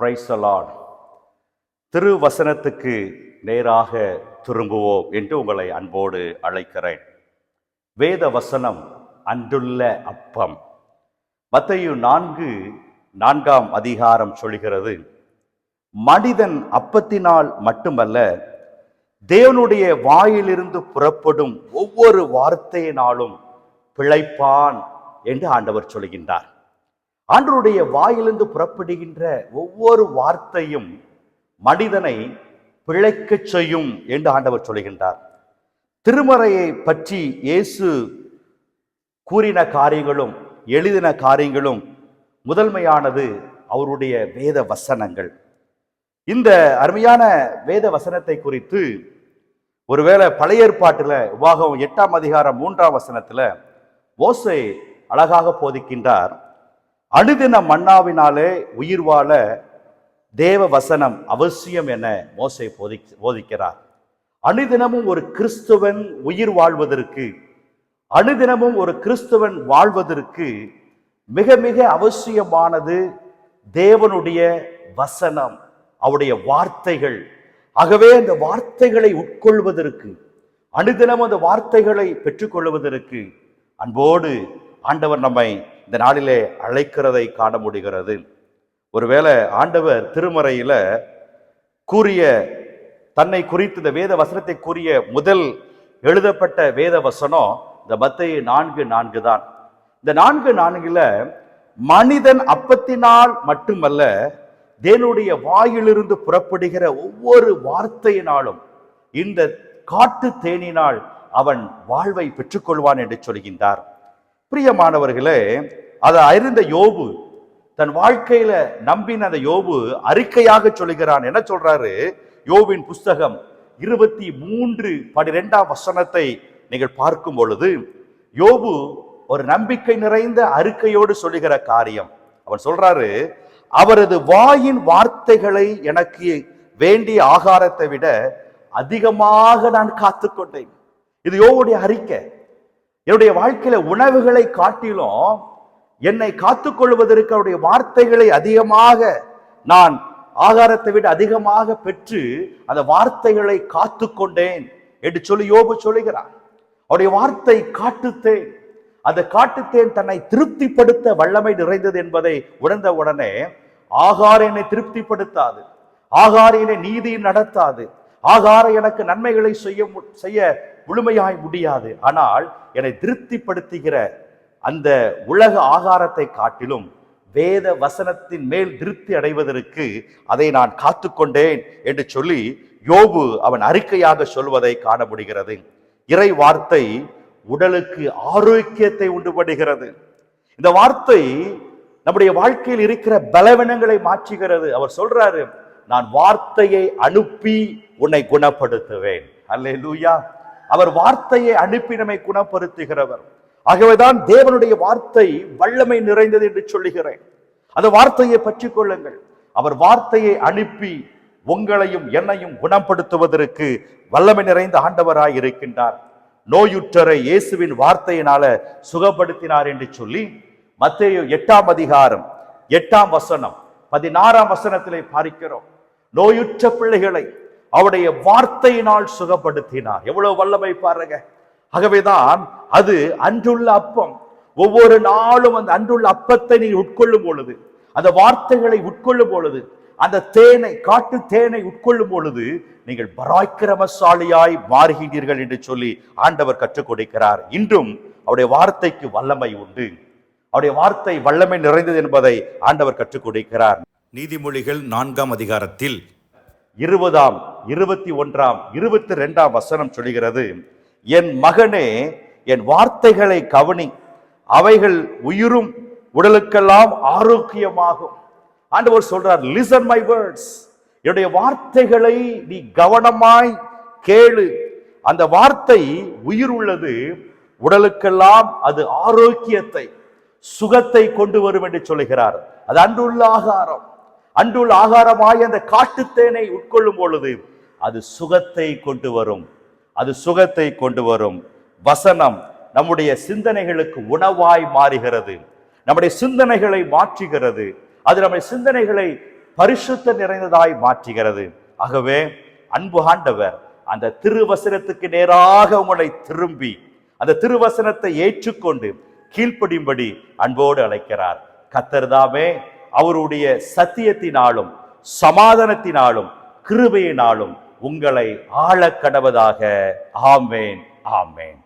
பிரைசலாட் திருவசனத்துக்கு நேராக திரும்புவோம் என்று உங்களை அன்போடு அழைக்கிறேன். வேத வசனம் அன்றுள்ள அப்பம். மத்தையு நான்கு நான்காம் அதிகாரம் சொல்கிறது மனிதன் அப்பத்தினால் மட்டுமல்ல தேவனுடைய வாயிலிருந்து புறப்படும் ஒவ்வொரு வார்த்தையினாலும் பிழைப்பான் என்று ஆண்டவர் சொல்கின்றார். ஆண்டருடைய வாயிலிருந்து புறப்படுகின்ற ஒவ்வொரு வார்த்தையும் மனிதனை பிழைக்கச் செய்யும் என்று ஆண்டவர் சொல்கின்றார். திருமறையை பற்றி இயேசு கூறின காரியங்களும் எழுதின காரியங்களும் முதன்மையானது அவருடைய வேத வசனங்கள். இந்த அருமையான வேத வசனத்தை குறித்து ஒருவேளை பழைய ஏற்பாட்டில் உபாகம் எட்டாம் அதிகாரம் மூன்றாம் வசனத்தில் ஓசை அழகாக போதிக்கின்றார். அனுதின மன்னாவினாலே உயிர் வாழ தேவ வசனம் அவசியம் என மோசை போதி போதிக்கிறார். அனுதினமும் ஒரு கிறிஸ்துவன் உயிர் வாழ்வதற்கு அனுதினமும் ஒரு கிறிஸ்துவன் வாழ்வதற்கு மிக மிக அவசியமானது தேவனுடைய வசனம் அவருடைய வார்த்தைகள். ஆகவே அந்த வார்த்தைகளை உட்கொள்வதற்கு அனுதினம் அந்த வார்த்தைகளை பெற்றுக்கொள்வதற்கு அன்போடு ஆண்டவர் நம்மை இந்த நாளிலே அழைக்கிறதை காண முடிகிறது. ஒருவேளை ஆண்டவர் திருமறையில் கூறிய தன்னை குறித்து இந்த வேத வசனத்தை கூறிய முதல் எழுதப்பட்ட வேத வசனம் இந்த மத்தேயு நான்கு நான்கு தான். இந்த நான்கு நான்குல மனிதன் அப்பத்தினால் மட்டுமல்ல தேனுடைய வாயிலிருந்து புறப்படுகிற ஒவ்வொரு வார்த்தையினாலும் இந்த காட்டு தேனினால் அவன் வாழ்வை பெற்றுக்கொள்வான் என்று சொல்கின்றார். பிரியமானவர்களே அதை அறிந்த யோபு தன் வாழ்க்கையில நம்பின அந்த யோபு அறிக்கையாக சொல்லுகிறான். என்ன சொல்றாரு? யோபின் புஸ்தகம் இருபத்தி மூன்று பனிரெண்டாம் வசனத்தை நீங்கள் பார்க்கும் பொழுது யோபு ஒரு நம்பிக்கை நிறைந்த அறிக்கையோடு சொல்லுகிற காரியம். அவன் சொல்றாரு அவரது வாயின் வார்த்தைகளை எனக்கு வேண்டிய ஆகாரத்தை விட அதிகமாக நான் காத்துக்கொண்டேன். இது யோவுடைய அறிக்கை. என்னுடைய வாழ்க்கையில உணவுகளை காட்டிலும் என்னை காத்துக்கொள்வதற்கு அவருடைய வார்த்தைகளை அதிகமாக நான் ஆகாரத்தை விட அதிகமாக பெற்று அந்த வார்த்தைகளை காத்துக்கொண்டேன் என்று சொல்லி யோபு சொல்லுகிறார். அவருடைய வார்த்தை காட்டுத்தேன். அந்த காட்டுத்தேன் தன்னை திருப்திப்படுத்த வல்லமை நிறைந்தது என்பதை உணர்ந்த உடனே ஆகார என்னை திருப்திப்படுத்தாது. ஆகார என்னை நடத்தாது. ஆகார எனக்கு நன்மைகளை செய்ய மு- செய்ய முழுமையாய் முடியாது. ஆனால் என்னை திருப்திப்படுத்துகிற அந்த உலக ஆகாரத்தை காட்டிலும் வேத வசனத்தின் மேல் திருப்தி அடைவதற்கு அதை நான் காத்துக்கொண்டேன் என்று சொல்லி யோபு அவன் அறிக்கையாக சொல்வதை காண முடிகிறது. இறை வார்த்தை உடலுக்கு ஆரோக்கியத்தை உண்டுபடுகிறது இந்த வார்த்தை நம்முடைய வாழ்க்கையில் இருக்கிற பலவீனங்களை மாற்றுகிறது. அவர் சொல்றாரு நான் வார்த்தையை அனுப்பி உன்னை குணப்படுத்துவேன். அல்லேலூயா. அவர் வார்த்தையை அனுப்பி நம்மை குணப்படுத்துகிறவர். ஆகவேதான் தேவனுடைய வார்த்தை வல்லமை நிறைந்தது என்று சொல்லுகிறேன். அந்த வார்த்தையை பற்றி கொள்ளுங்கள். அவர் வார்த்தையை அனுப்பி உங்களையும் என்னையும் குணப்படுத்துவதற்கு வல்லமை நிறைந்த ஆண்டவராய் இருக்கின்றார். நோயுற்றரை இயேசுவின் வார்த்தையினால சுகப்படுத்தினார் என்று சொல்லி மத்திய எட்டாம் அதிகாரம் எட்டாம் வசனம் பதினாறாம் வசனத்திலே பார்க்கிறோம். நோயுற்ற பிள்ளைகளை அவருடைய வார்த்தையினால் சுகப்படுத்தினார். எவ்வளவு வல்லமை பாருங்க. ஆகவேதான் அது அன்றுள்ள அப்பம். ஒவ்வொரு நாளும் அந்த அன்றுள்ள அப்பத்தை நீ உட்கொள்ளும் பொழுது அந்த வார்த்தைகளை உட்கொள்ளும் பொழுது அந்த தேனை காட்டு தேனை உட்கொள்ளும் பொழுது நீங்கள் பராக்கிரமசாலியாய் மாறுகின்றீர்கள் என்று சொல்லி ஆண்டவர் கற்றுக் கொடுக்கிறார். இன்றும் அவருடைய வார்த்தைக்கு வல்லமை உண்டு. அவருடைய வார்த்தை வல்லமை நிறைந்தது என்பதை ஆண்டவர் கற்றுக் கொடுக்கிறார். நீதிமொழிகள் நான்காம் அதிகாரத்தில் இருபதாம் இருபத்தி ஒன்றாம் இருபத்தி ரெண்டாம் வசனம் சொல்கிறது என் மகனே என் வார்த்தைகளை கவனி. அவைகள் உயிரும் உடலுக்கெல்லாம் ஆரோக்கியமாகும். ஆண்டவர் சொல்றார் லிசன் மை வேர்ட்ஸ் என்னுடைய வார்த்தைகளை நீ கவனமாய் கேளு. அந்த வார்த்தை உயிர் உள்ளது உடலுக்கெல்லாம் அது ஆரோக்கியத்தை சுகத்தை கொண்டு வரும் என்று சொல்லுகிறார். அது அன்றுள்ள ஆகாரம். அன்றுள் ஆகாரமாய் அந்த காட்டுத்தேனை உட்கொள்ளும் பொழுது அது சுகத்தை கொண்டு வரும். அது சுகத்தை கொண்டு வரும். வசனம் நம்முடைய சிந்தனைகளுக்கு உணவாய் மாறுகிறது. நம்முடைய சிந்தனைகளை மாற்றுகிறது. அது நம்முடைய சிந்தனைகளை பரிசுத்த நிறைந்ததாய் மாற்றுகிறது. ஆகவே அன்பு ஆண்டவர் அந்த திருவசனத்துக்கு நேராக உங்களை திரும்பி அந்த திருவசனத்தை ஏற்றுக்கொண்டு கீழ்ப்படியும்படி அன்போடு அழைக்கிறார். கத்தர்தாமே அவருடைய சத்தியத்தினாலும் சமாதானத்தினாலும் கிருபையினாலும் உங்களை ஆள கடவதாக. ஆமேன். ஆமேன்.